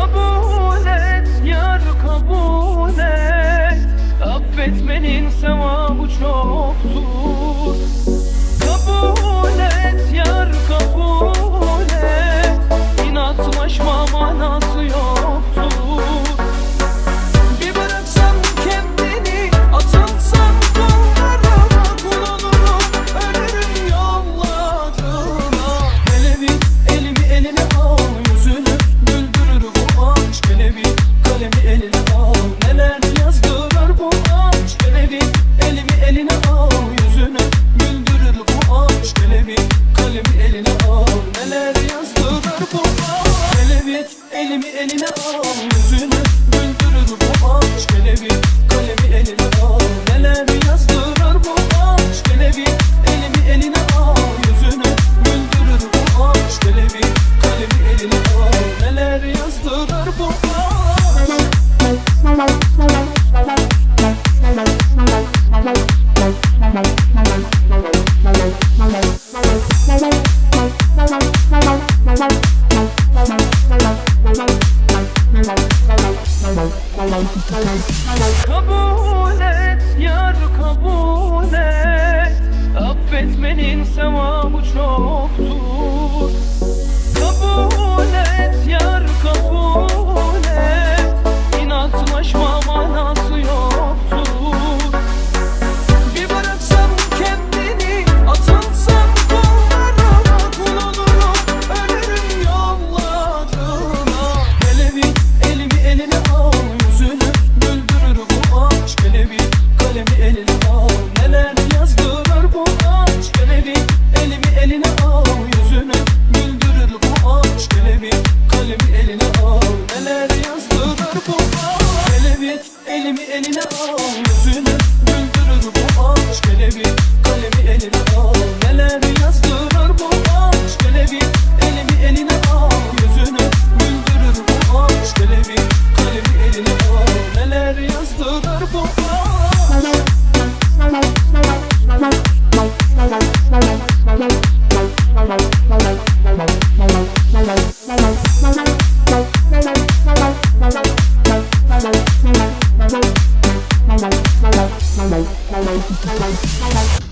Kabul et yar kabul et. Affetmenin sevabı çoktur elimi eline al Yüzünü güldürür bu aşk. Hele bir kalemi eline al Neler yazdırır bu aşk. Hele bir elimi eline al Yüzünü güldürür bu aşk. Hele bir kalemi eline al Neler yazdırır Eline al yüzünü Güldürür bu aşk kalemi Kalemi eline al. my life, my life, my life, my life.